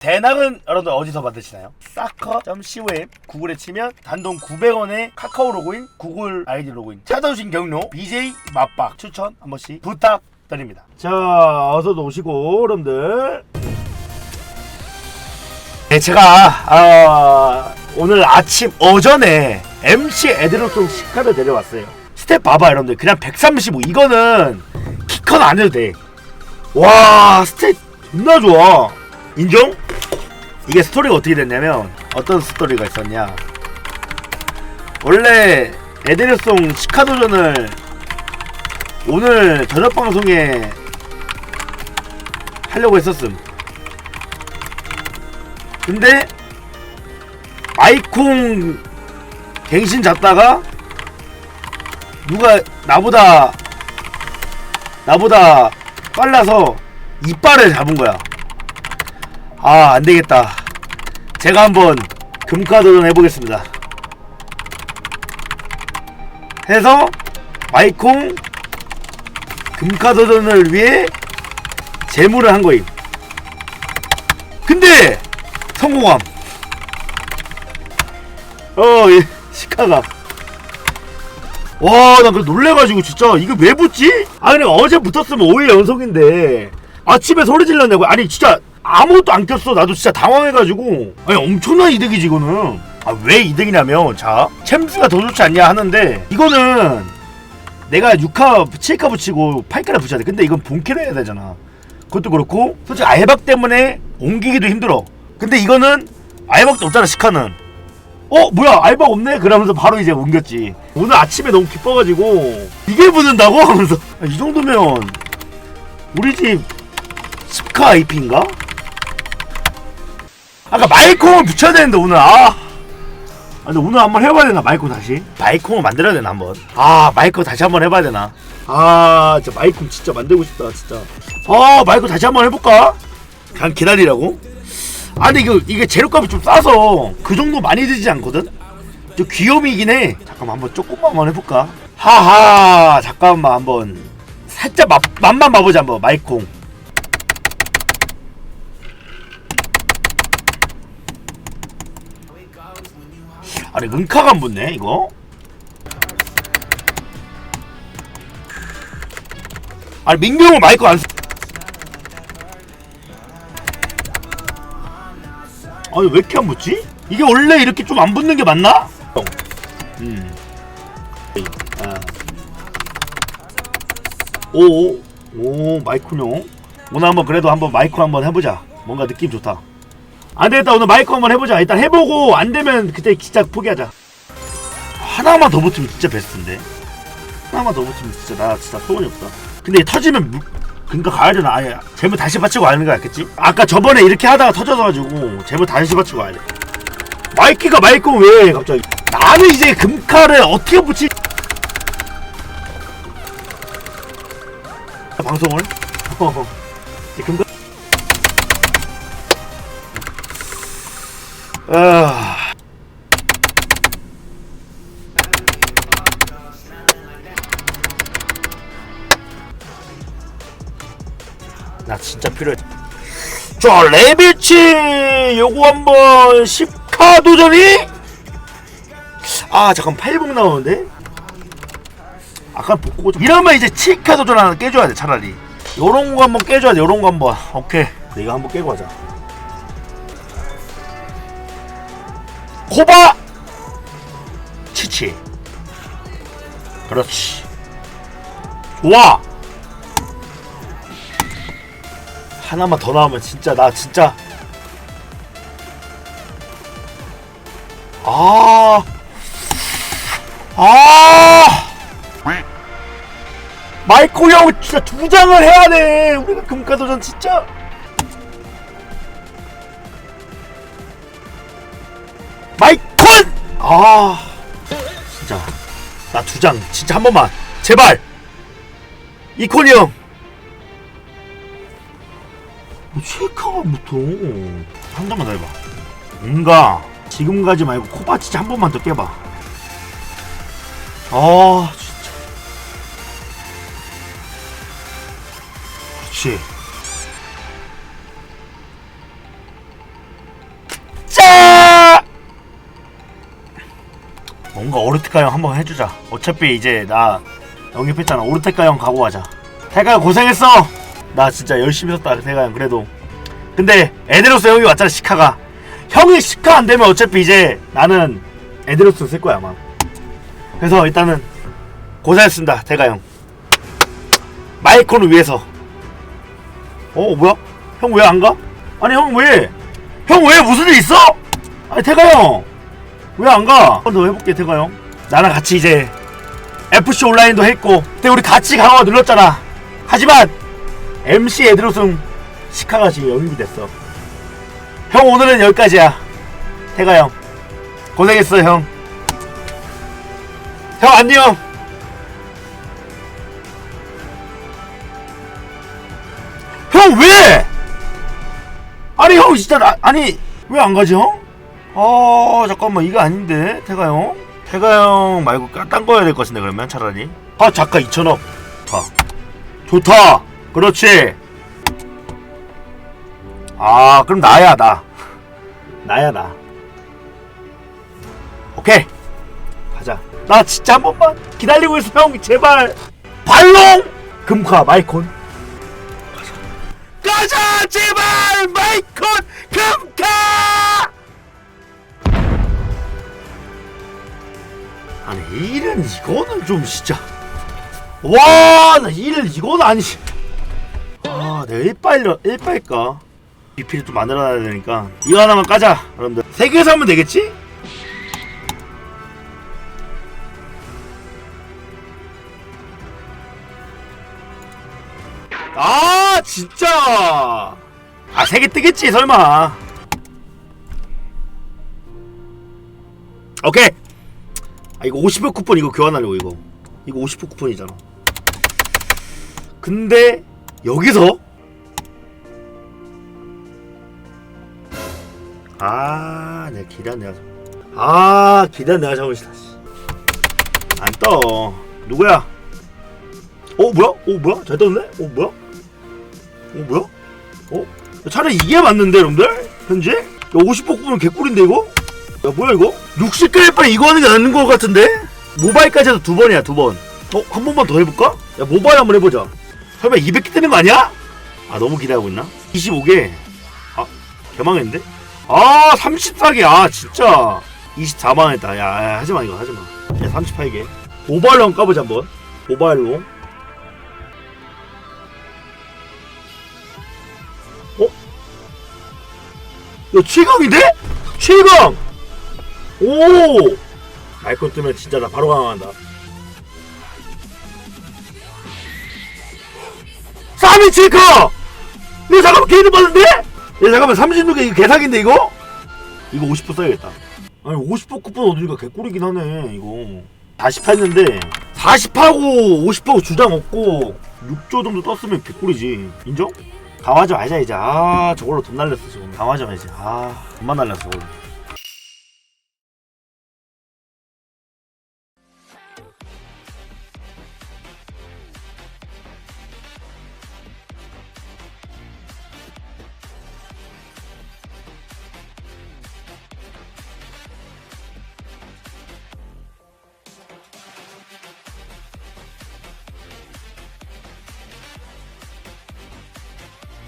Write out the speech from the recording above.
대낙은 여러분들 어디서 받으시나요? 사커.com 구글에 치면 단돈 900원에 카카오 로그인, 구글 아이디 로그인 찾아오신 경로 BJ 맛박 추천 한 번씩 부탁드립니다. 자 어서도 오시고 여러분들 네, 제가 아, 오늘 아침 오전에 MC 에드로송 시카를 내려왔어요. 스텝 봐봐 여러분들 그냥 135 이거는 키컨 안 해도 돼. 와 스텝 존나 좋아. 인정? 이게 스토리가 어떻게 됐냐면 어떤 스토리가 있었냐. 원래 에드로송 시카도전을 오늘 저녁 방송에 하려고 했었음. 근데 아이콘 갱신 잡다가 누가 나보다 나보다 빨라서 이빨을 잡은 거야. 아, 안 되겠다. 제가 한번 금카 도전 해보겠습니다. 해서 마이콩 금카 도전을 위해 재물을 한 거임. 근데 성공함. 어, 예, 시카가. 와, 나 그 놀래가지고 진짜 이거 왜 붙지? 아, 그냥 어제 붙었으면 5일 연속인데 아침에 소리 질렀냐고. 아니 진짜 아무것도 안 꼈어. 나도 진짜 당황해가지고. 아니 엄청난 이득이지 이거는. 아, 왜 이득이냐면 자 챔스가 더 좋지 않냐 하는데 이거는 내가 6카, 7카 붙이고 8카를 붙여야 돼. 근데 이건 본캐로 해야 되잖아. 그것도 그렇고 솔직히 알박 때문에 옮기기도 힘들어. 근데 이거는 알박도 없잖아 시카는. 어 뭐야 알박 없네 그러면서 바로 이제 옮겼지. 오늘 아침에 너무 기뻐가지고 이게 붙는다고 하면서 아, 이 정도면 우리 집 스카 IP인가? 아까 마이콩을 붙여야 되는데 오늘 아. 아, 근데 오늘 한번 해봐야 되나 마이콩 다시? 마이콩을 만들어야 되나 한번? 아 마이콩 다시 한번 해봐야 되나? 아 진짜 마이콩 진짜 만들고 싶다 진짜. 아 마이크 다시 한번 해볼까? 그냥 기다리라고? 아 근데 이거 이게 재료값이 좀 싸서 그 정도 많이 들지 않거든? 좀 귀요미이긴 해 잠깐만 한번 조금만 한번 해볼까? 하하 잠깐만 한번 살짝 맛, 맛만 봐보자 한번 마이콩 아니 은카가 안 붙네 이거 아니 민규 형은 마이크 안 쓰... 아니 왜 이렇게 안 붙지? 이게 원래 이렇게 좀 안 붙는 게 맞나? 음. 아. 오, 오, 마이크용. 오늘 한번 그래도 한번 마이크 한번 해보자. 뭔가 느낌 좋다. 안 되겠다. 오늘 마이크 한번 해보자. 일단 해보고 안 되면 그때 진짜 포기하자. 하나만 더 붙으면 진짜 베스트인데. 하나만 더 붙으면 진짜 나 진짜 소원이 없다. 근데 터지면 무- 그러니까 가야 되나? 아예 재물 다시 받치고 가는 거 같겠지? 아까 저번에 이렇게 하다가 터져가지고 재물 다시 받치고 가야 돼. 마이크가 마이크 왜 갑자기? 나는 이제 금칼을 어떻게 붙이? 방송을? 이제 금칼. 아. 나 진짜 필요해. 저 레비치 요거 한번 10카 도전이? 아 잠깐 8봉 나오는데? 아까 복고 좀 이러면 이제 7카 도전 하나 깨줘야 돼 차라리 요런 거 한번 깨줘야 돼 요런 거 한번 오케이 내가 한번 깨고 하자 코바! 치치. 그렇지. 좋아 하나만 더 나오면 진짜 나 진짜. 아, 아, 마이코 형 진짜 두 장을 해야 돼. 우리가 금가도전 진짜. 아, 진짜. 나 두 장 진짜 한 번만. 제발! 이콘이 형. 뭐 체크가 붙어 한 장만 더 해봐. 뭔가 지금 가지 말고 코바 진짜 한 번만 더 깨봐. 아 진짜. 그렇지 뭔가 오르테카 형 한번 해주자. 어차피 이제 나 영입했잖아. 오르테카 형 가고 가자. 태가 형 고생했어! 나 진짜 열심히 썼다 태가 형 그래도. 근데 에데로스 형이 왔잖아 시카가. 형이 시카 안 되면 어차피 이제 나는 에데로스 쓸 거야 아마. 그래서 일단은 고생했습니다 태가 형. 마이콘을 위해서. 어 뭐야? 형 왜 안 가? 아니 형 왜? 형 왜 무슨 일 있어? 아니 태가 형 왜 안 가? 한 번 더 해볼게 태가 형. 나랑 같이 이제 FC 온라인도 했고 그때 우리 같이 강화 눌렀잖아. 하지만 MC 에드로승 시카가 지금 영입이 됐어. 형 오늘은 여기까지야. 태가 형. 고생했어 형. 형 안녕. 형 왜? 아니 형 진짜 나, 아니 왜 안 가지 형? 아 잠깐만 이거 아닌데? 태가 형? 태가 형 말고 딴거 해야 될 것 같은데 그러면? 차라리? 아 잠깐 2천원 좋다. 좋다. 그렇지. 아 그럼 나야 나. 나야 나. 오케이. 가자. 나 진짜 한 번만 기다리고 있어 형. 제발. 발롱! 금카 마이콘. 가자. 제발! 마이콘! 금 일은 이거는 좀 진짜. 와나 일 이건 아니지 아 내가 일빨 일빨까? BP를 좀 만들어놔야 되니까. 이거 하나만 까자 여러분들. 세개 사면 되겠지? 아 진짜. 아 세 개 뜨겠지 설마. 오케이 아 이거 50표 쿠폰 이거 교환하려고 이거. 이거 50표 쿠폰이잖아. 근데 여기서 아 내가 기대 내가 아 기대 내가 잘못이다 안떠. 누구야? 어 뭐야? 어 뭐야? 잘 떴네? 어 뭐야? 어 뭐야? 어? 차라리 이게 맞는데 여러분들? 현재? 야, 50표 쿠폰 개꿀인데 이거 야 뭐야 이거? 60개 빨리 이거 하는 게 낫는 것 같은데? 모바일까지 해서 두 번이야 두 번 어 한 번만 더 해볼까? 야 모바일 한번 해보자. 설마 200개 뜨는 거 아니야? 아 너무 기대하고 있나? 25개. 아 개망했는데? 아 34개. 아 진짜. 24만 했다. 야, 야 하지마 이거 하지마. 야 38개. 모바일로 한번 까보자 한번. 모바일로. 어? 야 7강인데? 7강! 오! 마이크 뜨면 진짜 나 바로 강화한다 3위 7강! 내 잠깐만 개인 받는데? 야 잠깐만 36개 이거 개사기인데 이거? 이거 50% 써야겠다 아니 50% 쿠폰 얻으니까 개꿀이긴 하네 이거 40 했는데 40하고 50하고 주장 없고 6조 정도 떴으면 개꿀이지 인정? 강화하지 말자 이제 아 저걸로 돈 날렸어 지금 강화하지 말자 아 돈만 날렸어